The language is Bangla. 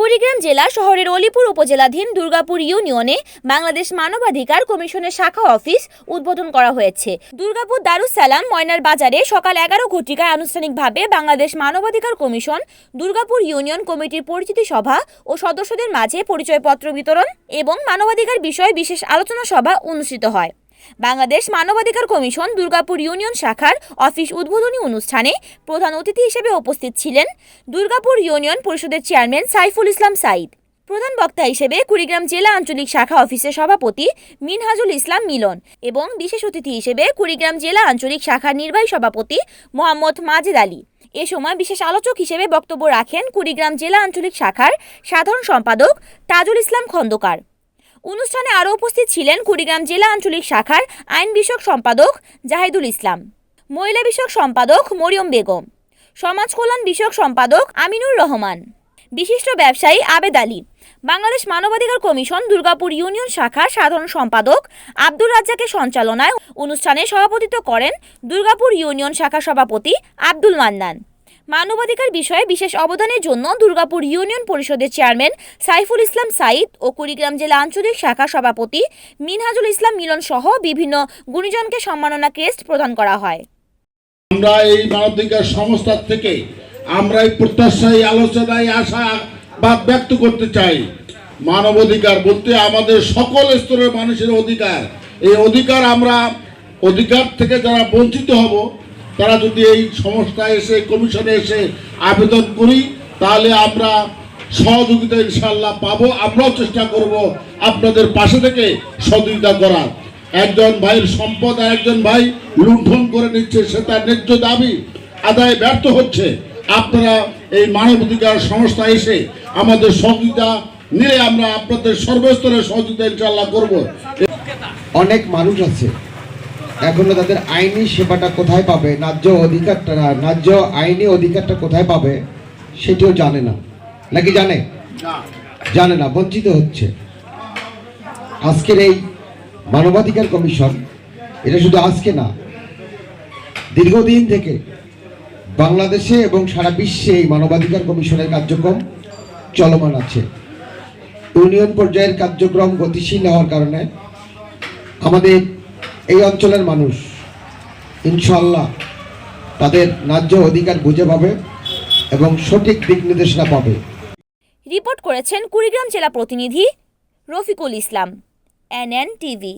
কুড়িগ্রাম জেলা শহরের অলিপুর উপজেলাধীন দুর্গাপুর ইউনিয়নে বাংলাদেশ মানবাধিকার কমিশনের শাখা অফিস উদ্বোধন করা হয়েছে। দুর্গাপুর দারুস সালাম ময়নার বাজারে সকাল এগারো ঘটিকায় আনুষ্ঠানিকভাবে বাংলাদেশ মানবাধিকার কমিশন, দুর্গাপুর ইউনিয়ন কমিটির পরিচিতি সভা ও সদস্যদের মাঝে পরিচয়পত্র বিতরণ এবং মানবাধিকার বিষয়ে বিশেষ আলোচনা সভা অনুষ্ঠিত হয়। বাংলাদেশ মানবাধিকার কমিশন দুর্গাপুর ইউনিয়ন শাখার অফিস উদ্বোধনী অনুষ্ঠানে প্রধান অতিথি হিসেবে উপস্থিত ছিলেন দুর্গাপুর ইউনিয়ন পরিষদের চেয়ারম্যান সাইফুল ইসলাম সাইদ প্রধান বক্তা হিসেবে কুড়িগ্রাম জেলা আঞ্চলিক শাখা অফিসের সভাপতি মিনহাজুল ইসলাম মিলন এবং বিশেষ অতিথি হিসেবে কুড়িগ্রাম জেলা আঞ্চলিক শাখার নির্বাহী সভাপতি মোহাম্মদ মাজেদ আলী। এ সময় বিশেষ আলোচক হিসেবে বক্তব্য রাখেন কুড়িগ্রাম জেলা আঞ্চলিক শাখার সাধারণ সম্পাদক তাজুল ইসলাম খন্দকার। অনুষ্ঠানে আরও উপস্থিত ছিলেন কুড়িগ্রাম জেলা আঞ্চলিক শাখার আইন বিষয়ক সম্পাদক জাহিদুল ইসলাম, মহিলা বিষয়ক সম্পাদক মরিয়ম বেগম, সমাজ কল্যাণ বিষয়ক সম্পাদক আমিনুর রহমান, বিশিষ্ট ব্যবসায়ী আবেদ আলী, বাংলাদেশ মানবাধিকার কমিশন দুর্গাপুর ইউনিয়ন শাখার সাধারণ সম্পাদক আব্দুর রাজ্জাকের সঞ্চালনায় অনুষ্ঠানে সভাপতিত্ব করেন দুর্গাপুর ইউনিয়ন শাখা সভাপতি আব্দুল মান্নান। মানবাধিকার বিষয়ে বিশেষ অবদানের জন্য দুর্গাপুর ইউনিয়ন পরিষদের চেয়ারম্যান সাইফুল ইসলাম সাইদ ও কুড়িগ্রাম জেলা আঞ্চলিক শাখা সভাপতি মিনহাজুল ইসলাম মিলন সহ বিভিন্ন গুণীজনকে সম্মাননা ক্রেস্ট প্রদান করা হয়। আমরা এই মানবাধিকার সংস্থার থেকে আমরা এই প্রত্যাশায় আলোচনায় আশা বা ব্যক্ত করতে চাই। মানবাধিকার বলতে আমাদের সকল স্তরের মানুষের অধিকার। এই অধিকার আমরা অধিকার থেকে যারা বঞ্চিত হব তারা যদি এই সংস্থায় এসে, কমিশনে এসে আবেদন করি, তাহলে আমরা সহযোগিতা ইনশাল্লাহ পাবো। আমরাও চেষ্টা করব আপনাদের পাশে থেকে সহযোগিতা করার। একজন ভাইয়ের সম্পদ আর একজন ভাই লুণ্ঠন করে নিচ্ছে, সে তার ন্যায্য দাবি আদায় ব্যর্থ হচ্ছে। আপনারা এই মানবাধিকার সংস্থা এসে আমাদের সহযোগিতা নিয়ে আমরা আপনাদের সর্বস্তরের সহযোগিতা ইনশাল্লাহ করব। অনেক মানুষ আছে এখনও তাদের আইনি সেবাটা কোথায় পাবে? ন্যায্য অধিকারটা ন্যায্য আইনি অধিকারটা কোথায় পাবে সেটিও জানে না। নাকি জানে? জানে না বঞ্চিত হচ্ছে। আজকের এই মানবাধিকার কমিশন এটা শুধু আজকে না দীর্ঘদিন থেকে বাংলাদেশে এবং সারা বিশ্বে এই মানবাধিকার কমিশনের কার্যক্রম চলমান আছে। ইউনিয়ন পর্যায়ের কার্যক্রম গতিশীল হওয়ার কারণে আমাদের এই অঞ্চলের মানুষ ইনশাল্লাহ তাদের ন্যায্য অধিকার বুঝে পাবে এবং সঠিক দিক নির্দেশনা পাবে। রিপোর্ট করেছেন কুড়িগ্রাম জেলা প্রতিনিধি রফিকুল ইসলাম এন টিভি।